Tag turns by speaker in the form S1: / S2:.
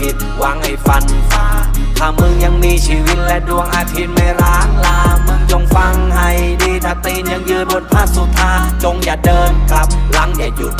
S1: ผิดหวังให้ฟันฝ่าถ้ามึงยังมีชีวิตและดวงอาทิตย์ไม่ร้างลา มึงจงฟังให้ดี ถ้าตีนยังยืนบนผ้าสุธาจงอย่าเดินกลับหลังอย่าหยุด